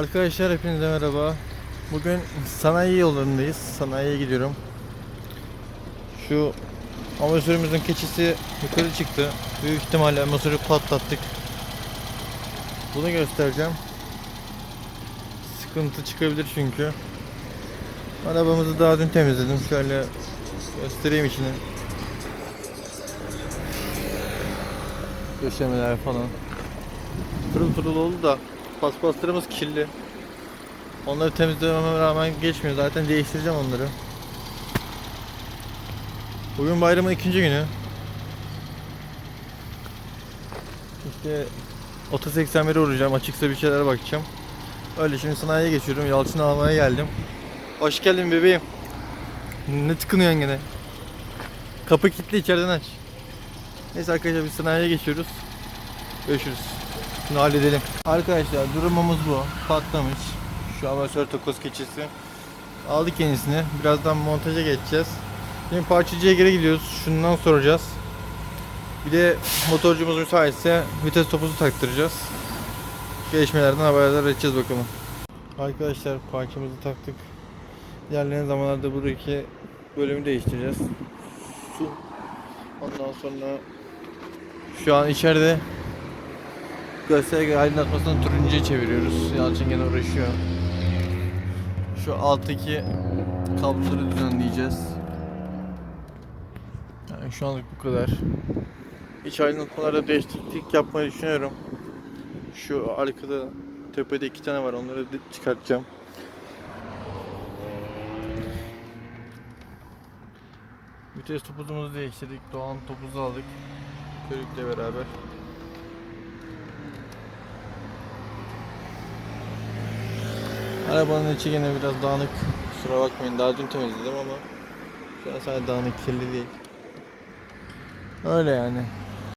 Arkadaşlar hepinize merhaba. Bugün sanayi yollarındayız. Sanayiye gidiyorum. Şu amatörümüzün keçisi yukarı çıktı. Büyük ihtimalle amatörü patlattık. Bunu göstereceğim. Sıkıntı çıkabilir çünkü. Arabamızı daha dün temizledim. Şöyle göstereyim içini. Döşemeler falan. Pırıl pırıl oldu da paspaslarımız kirli. Onları temizlememe rağmen geçmiyor. Zaten değiştireceğim onları. Bugün bayramın ikinci günü. İşte Oto 81'e uğrayacağım. Açıksa bir şeylere bakacağım. Öyle şimdi sanayiye geçiyorum. Yalçın'ı almaya geldim. Hoş geldin bebeğim. Ne tıkınıyorsun gene? Kapı kilitli içeriden aç. Neyse arkadaşlar biz sanayiye geçiyoruz. Görüşürüz. Şunu halledelim. Arkadaşlar durumumuz bu. Patlamış. Şu amatör takoz keçisi. Aldık yenisini. Birazdan montaja geçeceğiz. Şimdi parçacıya geri gidiyoruz. Şundan soracağız. Bir de motorcumuz müsaitse vites topuzu taktıracağız. Gelişmelerden haberdar edeceğiz bakalım. Arkadaşlar parçamızı taktık. İlerleyen zamanlarda buradaki bölümü değiştireceğiz. Su. Ondan sonra şu an içeride gösterge aydınlatmasını turuncuya çeviriyoruz. Yalçın gene uğraşıyor. Şu alttaki kabloları düzenleyeceğiz. Yani şu anlık bu kadar. İç aydınlatmalarda değişiklik yapmayı düşünüyorum. Şu arkada tepede iki tane var onları çıkartacağım. Vites topuzumuzu değiştirdik. Doğan topuzu aldık. Körükle beraber. Arabanın içi gene biraz dağınık. Kusura bakmayın daha dün temizledim ama şu an sadece dağınık kirli değil. Öyle yani.